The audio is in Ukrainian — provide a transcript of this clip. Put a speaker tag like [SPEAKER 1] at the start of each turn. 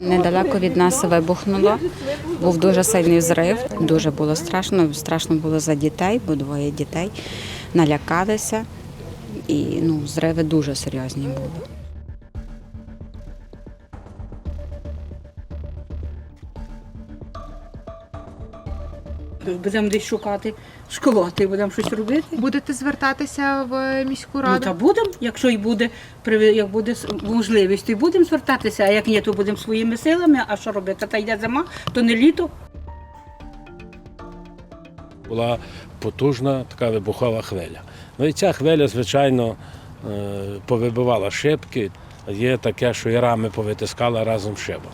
[SPEAKER 1] Недалеко від нас вибухнуло. Був дуже сильний взрив. Дуже було страшно. Страшно було за дітей, бо двоє дітей налякалися. І ну, взриви дуже серйозні були.
[SPEAKER 2] Будемо десь шукати школоти, будемо щось робити.
[SPEAKER 3] Будете звертатися в міську
[SPEAKER 2] Ну
[SPEAKER 3] раду?
[SPEAKER 2] та будемо, якщо й буде як буде можливість, то й будемо звертатися. А як ні, то будемо своїми силами. А що робити? Та йде зима, то не літо.
[SPEAKER 4] була потужна така вибухова хвиля. Ну і ця хвиля, звичайно, е, повибивала шибки. Є таке, що і рами повитискала разом з шибом.